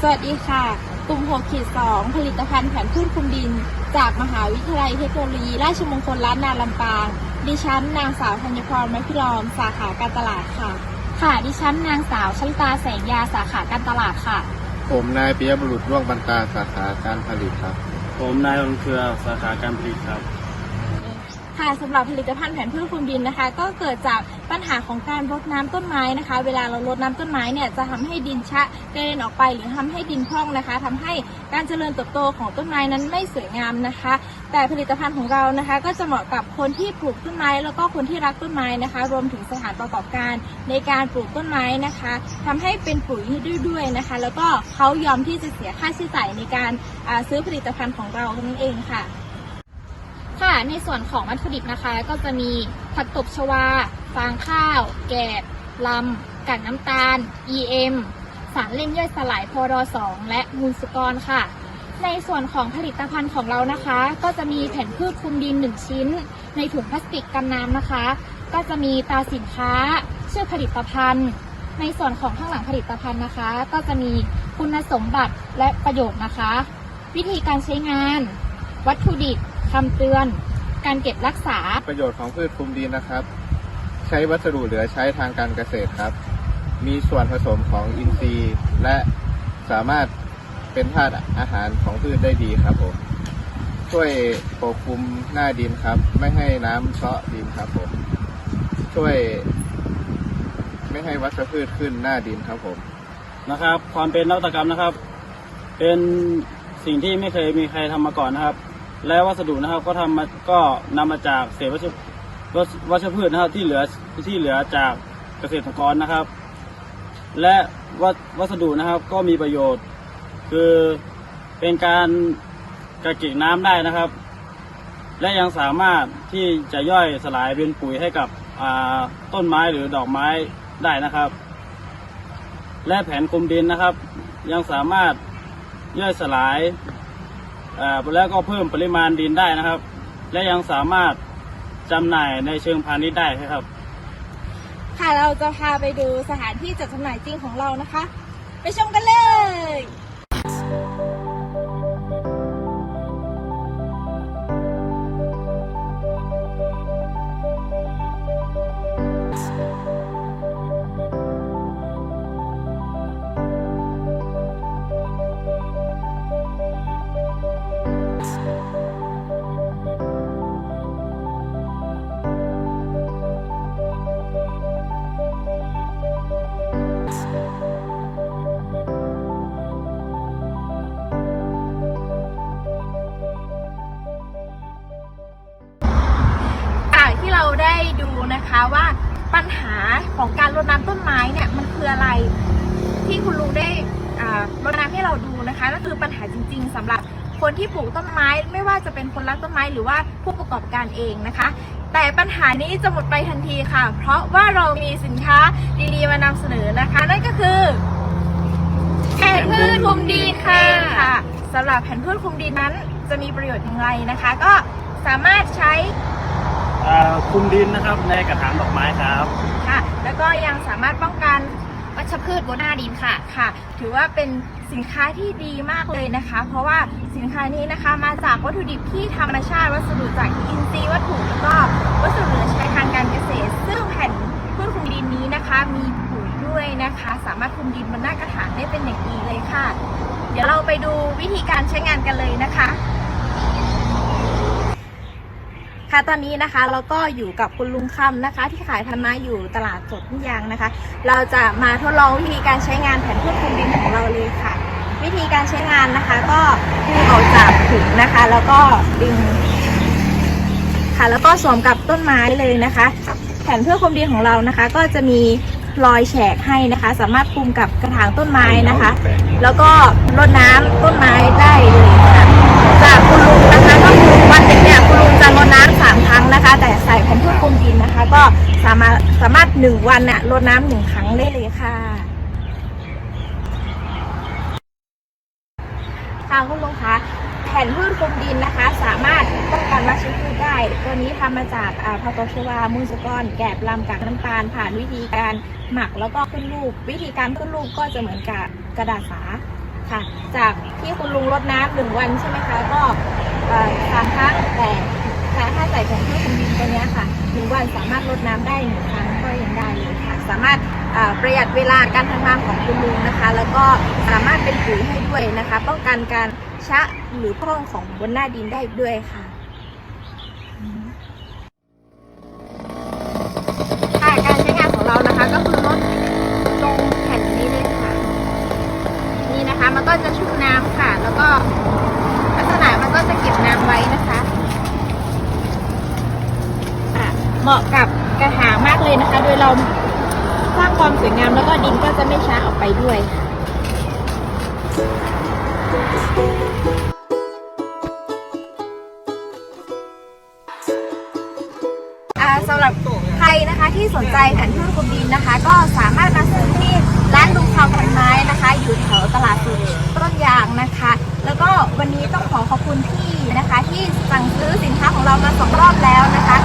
สวัสดีค่ะ กลุ่ม6ขีด2ผลิตภัณฑ์แผนพืชคลุมดิน จากมหาวิทยาลัยเทคโนโลยี ราชมงคลล้านนาลำปาง ดิฉันนางสาวธัญพรมัพิรอม สาขาการตลาดค่ะ ค่ะ ดิฉันนางสาวชลิตาแสงยาสาขาการตลาดค่ะ ผมนายปิยบุรุษร่วงบรรตาสาขาการผลิตครับ ผมนายวันเครือสาขาการผลิตครับ ค่ะสำหรับผลิตภัณฑ์แผนพืชคลุมดินนะคะ ก็เกิดจากปัญหาของการรดน้ำต้นไม้นะคะ เวลาเรารดน้ำต้นไม้เนี่ยจะทำให้ดินชะกระเด็นออกไปหรือทำให้ดินพร่องนะคะทำให้การเจริญเติบโตของต้นไม้นั้นไม่สวยงามนะคะ แต่ผลิตภัณฑ์ของเรานะคะ ก็จะเหมาะกับคนที่ปลูกต้นไม้ แล้วก็คนที่รักต้นไม้นะคะ รวมถึงสถานประกอบการในการปลูกต้นไม้นะคะทำให้เป็นปุ๋ยให้ด้วยนะคะ แล้วก็เขายอมที่จะเสียค่าใช้จ่ายในการซื้อผลิตภัณฑ์ของเรานั่นเองค่ะ ค่ะ ในส่วนของวัตถุดิบนะคะ ก็จะมีผักตบชวา ฟางข้าว แกบลำกากน้ำตาล EM สารเล่นย่อยสลายพอร2และมูลสุกรค่ะ ในส่วนของผลิตภัณฑ์ของเรานะคะ ก็จะมีแผ่นพืชคลุมดิน 1 ชิ้น ในถุงพลาสติกกันน้ำนะคะ ก็จะมีตราสินค้า ชื่อผลิตภัณฑ์ ในส่วนของข้างหลังผลิตภัณฑ์นะคะ ก็จะมีคุณสมบัติและประโยชน์นะคะ วิธีการใช้งาน วัตถุดิบ คำเตือน การเก็บรักษา ประโยชน์ของพืชคลุมดินนะครับ ใช้วัสดุเหลือใช้ทางการเกษตรครับ มีส่วนผสมของอินทรีย์ และสามารถเป็นธาตุอาหารของพืชได้ดีครับผมช่วยปกคลุมหน้าดินครับ ไม่ให้น้ำเซาะดินครับผมช่วย ไม่ให้วัชพืชขึ้นหน้าดินครับผม นะครับ ความเป็นนวัตกรรมนะครับ เป็นสิ่งที่ไม่เคยมีใครทำมาก่อนนะครับ และวัสดุนะครับก็ทำมาก็นำมาจากเศษวัชวัชพืชนะครับที่เหลือที่เหลือจากเกษตรกรนะครับ และวัสวัสดุนะครับก็มีประโยชน์ คือเป็นการกระเก็บน้ำได้นะครับ และยังสามารถที่จะย่อยสลายเป็นปุ๋ยให้กับอ่าต้นไม้หรือดอกไม้ได้นะครับ และแผนคลุมดินนะครับ ยังสามารถย่อยสลาย แล้วก็เพิ่มปริมาณดินได้นะครับ และยังสามารถจำหน่ายในเชิงพาณิชย์ได้ครับ ค่ะเราจะพาไปดูสถานที่จัดจำหน่ายจริงของเรานะคะ ไปชมกันเลย นะคะว่าปัญหาของการรดน้ำต้นไม้เนี่ยมันคืออะไรที่คุณลุงได้อ่ารดน้ำให้เราดูนะคะก็คือปัญหาจริง ๆสำหรับคนที่ปลูกต้นไม้ ไม่ว่าจะเป็นคนรักต้นไม้หรือว่าผู้ประกอบการเองนะคะ แต่ปัญหานี้จะหมดไปทันทีค่ะ เพราะว่าเรามีสินค้าดีๆมานำเสนอนะคะ นั่นก็คือแผ่นพืชคลุมดินค่ะค่ะสำหรับแผ่นพืชคลุมดินนั้นจะมีประโยชน์อย่างไรนะคะ ก็สามารถใช้อ่า คุมดินนะครับ ในกระถางดอกไม้ครับ ค่ะ แล้วก็ยังสามารถป้องกันวัชพืชบนหน้าดินค่ะค่ะ ถือว่าเป็นสินค้าที่ดีมากเลยนะคะ เพราะว่าสินค้านี้นะคะมาจากวัตถุดิบที่ธรรมชาติวัสดุจากอินทรีย์วัตถุแล้วก็วัสดุเหลือใช้ทางการเกษตร ซึ่งแผ่นพืชคลุมดินนี้นะคะ มีปุ๋ยด้วยนะคะ สามารถคุมดินบนหน้ากระถางได้เป็นอย่างดีเลยค่ะ เดี๋ยวเราไปดูวิธีการใช้งานกันเลยนะคะ ค่ะ ตอนนี้นะคะเราก็อยู่กับคุณลุงคำนะคะ ที่ขายพันไม้อยู่ตลาดสดทุ่งยางนะคะ เราจะมาทดลองวิธีการใช้งานแผ่นพืชคุมดินของเราเลยค่ะ วิธีการใช้งานนะคะ ก็ดึงออกจากถุงนะคะ แล้วก็ดึง ค่ะ แล้วก็สวมกับต้นไม้เลยนะคะ แผ่นพืชคุมดินของเรานะคะ ก็จะมีรอยแฉกให้นะคะ สามารถคุมกับกระถางต้นไม้นะคะ แล้วก็รดน้ำต้นไม้ได้เลยค่ะ จากคุณลุงนะคะก็คือวันหนึ่งเนี่ยคุณลุงจะรดน้ำสามครั้งนะคะ แต่ใส่แผ่นพืชคลุมดินนะคะ ก็สามารถสามารถหนึ่งวันน่ะรดน้ำหนึ่งครั้งได้เลยค่ะค่ะคุณลุงคะแผ่นพืชคลุมดินนะคะ สามารถป้องกันวัชพืชได้ ตัวนี้ทำมาจากอ่าพาโตชวามูลสกรแกบลำกากน้ำตาล ผ่านวิธีการหมักแล้วก็ขึ้นรูป วิธีการขึ้นรูปก็จะเหมือนกับกระดาษสา ค่ะ จากที่คุณลุงรดน้ำหนึ่งวันใช่ไหมคะก็เอ่อสามครั้งแต่ถ้าถ้าใส่แผงเครื่อคุมดินตัวเนี้ยค่ะหนึ่งวันสามารถรดน้ำได้หนึ่งครั้งก็ยังได้เลยค่ะ สามารถเอ่อประหยัดเวลาการทำงานของคุณลุงนะคะ แล้วก็สามารถเป็นปุ๋ยให้ด้วยนะคะ ป้องกันการชะหรือพร่องของบนหน้าดินได้ด้วยค่ะการใช้งานของเรานะคะก็คือลดลงแผ่นนี้เลยค่ะ นี่นะคะมันก็จะชุ่มน้ำค่ะ แล้วก็ลักษณะมันก็จะเก็บน้ำไว้นะคะค่ะ เหมาะกับกระถางมากเลยนะคะ โดยเราสร้างความสวยงามแล้วก็ดินก็จะไม่ช้าออกไปด้วยอ่าสำหรับใครนะคะที่สนใจแผ่นพืชคลุมดินนะคะ ก็สามารถมาซื้อที่ร้านลุงคำพันไม้นะคะ อยู่แถวตลาดสุดต้นยางนะคะ แล้วก็วันนี้ต้องขอขอบคุณพี่นะคะ ที่สั่งซื้อสินค้าของเรามาสองรอบแล้วนะคะ